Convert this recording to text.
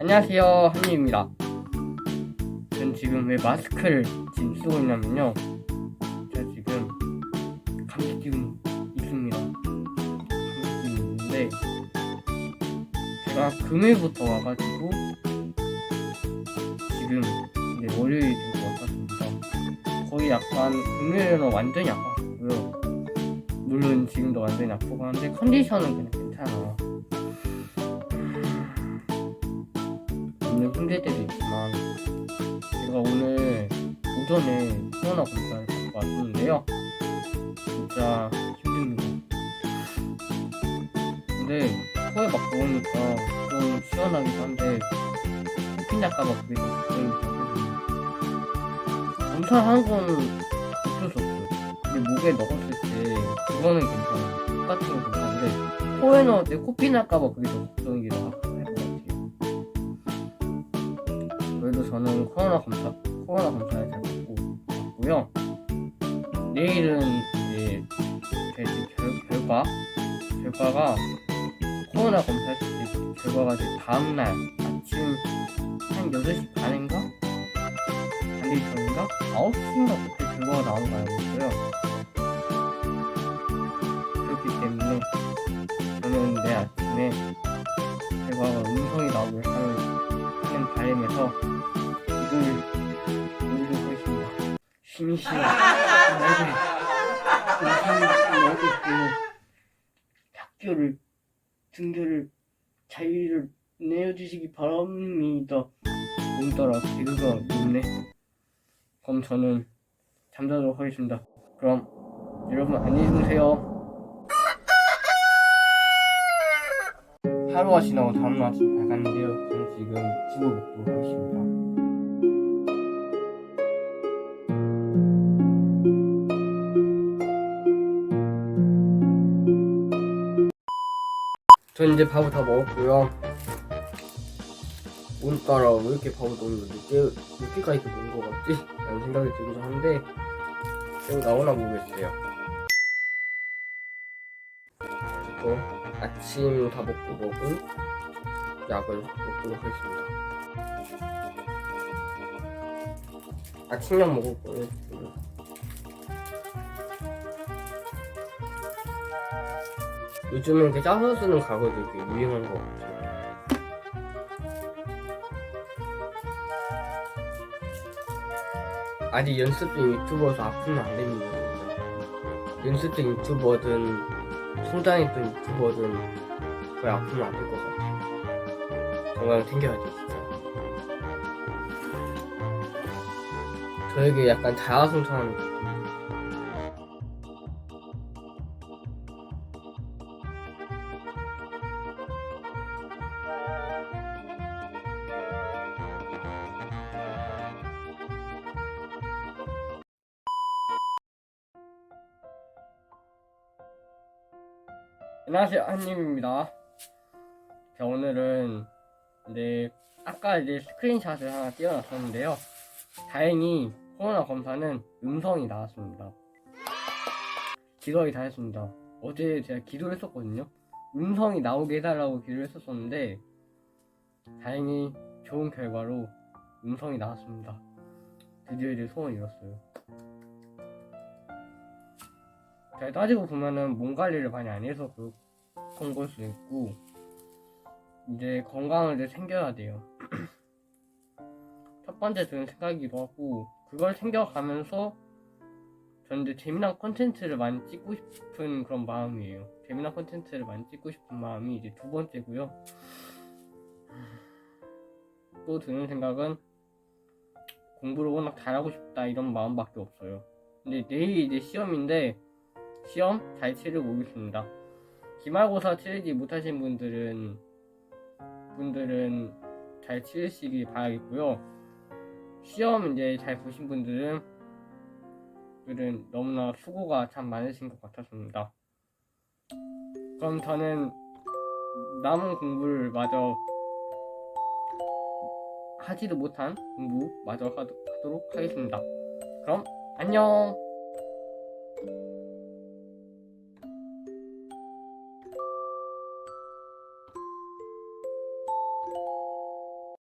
안녕하세요 한유입니다. 전 지금 왜 마스크를 지금 쓰고 있냐면요. 제가 지금 감기 기운이 있습니다. 감기 기운이 있는데 제가 금요일부터 와가지고 지금 이제 월요일이 된것 같았습니다. 거의 약간 금요일은 완전히 아팠고요. 물론 지금도 완전히 아프고 하는데 컨디션은 그냥 괜찮아요 있는 문제들이 있지만 제가 오늘 오전에 코로나 검사를 받고 왔었는데요. 진짜 힘듭니다. 근데 코에 막 넣으니까 좀 시원하기도 한데 코피 날까봐 그게 좀 걱정이 되거든요. 검사하는 건 어쩔 수 없어요. 근데 목에 넣었을 때 그거는 괜찮아요. 똑같은 건 괜찮은데 코에 넣을 때 코피 날까봐 그게 더 걱정이기도 하고 저는 코로나 검사 코로나 검사를 잘 받고 왔고요. 내일은 이제 제 결, 결과 결과가 코로나 검사했을 때 결과가 이제 다음 날 아침 한 8시 반인가? 반일 전인가? 9시인가 그때 결과가 나온 거 알고 있어요. 있고요. 학교를 등교를 자유를 내어주시기 바랍니다. 오늘따라 개그가 높네. 그럼 저는 잠자도록 하겠습니다. 그럼 여러분 안녕히 주무세요. 하루가 지나고 다음날 아침 밝았는데요. 저는 지금 집을 먹도록 하겠습니다. 저 이제 밥을 다 먹었고요. 오늘따라 왜 이렇게 밥을 너무 늦게, 늦게까지 먹은 것 같지? 라는 생각이 들기도 하는데, 지금 나오나 모르겠어요. 그리고 아침 다 먹고 먹은 약을 먹도록 하겠습니다. 아침약 먹을 거예요. 요즘은 이렇게 짜서 쓰는 가구도 이렇게 유행한 것 같아요. 아직 연습 중 유튜버여서 아프면 안 됩니다. 진짜. 연습 중 유튜버든 성장했던 유튜버든 거의 아프면 안 될 것 같아요. 건강 챙겨야 돼, 진짜. 저에게 약간 자아성찰하는 안녕하세요 한님입니다. 자 오늘은 이제 아까 이제 스크린샷을 하나 띄워놨었는데요. 다행히 코로나 검사는 음성이 나왔습니다. 기도하기 잘했습니다. 어제 제가 기도를 했었거든요. 음성이 나오게 해달라고 기도를 했었었는데 다행히 좋은 결과로 음성이 나왔습니다. 드디어 이제 소원을 이뤘어요. 잘 따지고 보면은 몸 관리를 많이 안 해서 그런 걸 수도 있고 이제 건강을 이제 챙겨야 돼요. 첫 번째 드는 생각이기도 하고 그걸 챙겨가면서 저는 이제 재미난 컨텐츠를 많이 찍고 싶은 그런 마음이에요. 재미난 컨텐츠를 많이 찍고 싶은 마음이 이제 두 번째고요. 또 드는 생각은 공부를 워낙 잘하고 싶다 이런 마음밖에 없어요. 근데 내일 이제 시험인데 시험 잘 치르고 오겠습니다. 기말고사 치르지 못하신 분들은 분들은 잘 치르시길 바라겠고요. 시험 이제 잘 보신 분들은 분들은 너무나 수고가 참 많으신 것 같았습니다. 그럼 저는 남은 공부를 마저 하지도 못한 공부 마저 하도록 하겠습니다. 그럼 안녕.